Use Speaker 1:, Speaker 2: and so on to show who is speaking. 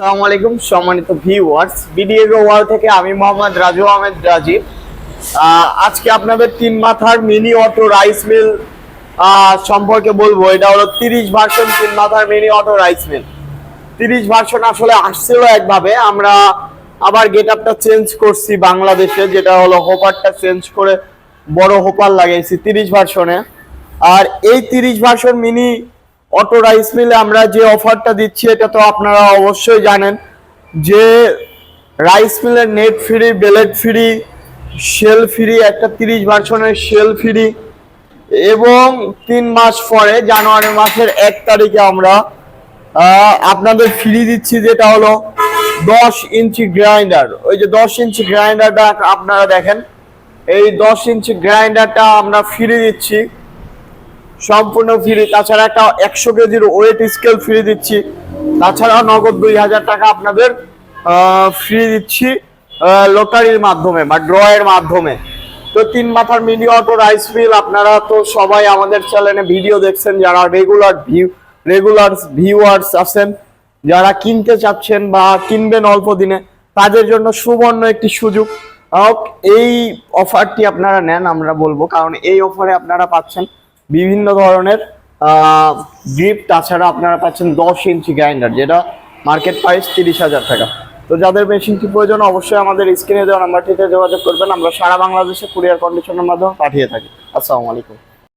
Speaker 1: আসসালামু আলাইকুম, সম্মানিত ভিউয়ার্স বিডিএ ওয়ার্ল্ড থেকে আমি মোহাম্মদ রাজু আহমেদ রাজীব। আজকে আপনাদের তিন মাথার মিনি অটো রাইস মিল সম্পর্কে বলব। এটা হলো তিরিশ ভার্সন তিন মাথার মিনি অটো রাইস মিল তিরিশ ভার্সন আসলে আসছিল একভাবে। আমরা আবার গেট আপটা চেঞ্জ করছি বাংলাদেশে, যেটা হলো হোপারটা চেঞ্জ করে বড় হোপার লাগাইছি তিরিশ ভার্সনে আর এই তিরিশ ভার্সন মিনি অটো রাইস মিলে আমরা যে অফারটা দিচ্ছি, এটা তো আপনারা অবশ্যই জানেন। যে রাইস মিলের net free belt free, shell free, একটা তিরিশ ভার্সনের শেল ফ্রি এবং তিন মাস পরে জানুয়ারি মাসের এক তারিখে আমরা আপনাদের ফ্রি দিচ্ছি, যেটা হলো দশ ইঞ্চি গ্রাইন্ডার। ওই যে দশ ইঞ্চি গ্রাইন্ডারটা আপনারা দেখেন। এই দশ ইঞ্চি গ্রাইন্ডারটা আমরা ফ্রি দিচ্ছি। সম্পূর্ণ ফ্রি তাছাড়া একটা একশো কেজির ওয়েট স্কেল ফ্রি দিচ্ছি। তাছাড়া নগদ দুই হাজার টাকা আপনাদের ফ্রি দিচ্ছি লটারির মাধ্যমে বা ড্রয়ের মাধ্যমে। তো তিন মাথার মিনি অটো রাইস মিল আপনারা তো সবাই আমাদের চ্যানেলে ভিডিও দেখছেন, যারা রেগুলার ভিউ রেগুলার ভিউয়ার্স আছেন, যারা কিনতে চাচ্ছেন বা কিনবেন অল্প দিনে, তাদের জন্য সুবর্ণ একটি সুযোগ। এই অফারটি আপনারা নেন, আমরা বলব, কারণ এই অফারে আপনারা পাচ্ছেন বিভিন্ন ধরনের গ্রিপ তাছাড়া আপনারা পাচ্ছেন দশ ইঞ্চি গ্রাইন্ডার যেটা মার্কেট প্রাইস তিরিশ হাজার টাকা। তো যাদের মেশিনটি প্রয়োজন, অবশ্যই আমাদের স্ক্রিনে দেওয়া নাম্বারটিতে যোগাযোগ করবেন। আমরা সারা বাংলাদেশে কুরিয়ার কন্ডিশনের মাধ্যমে পাঠিয়ে থাকি। আসসালামু আলাইকুম।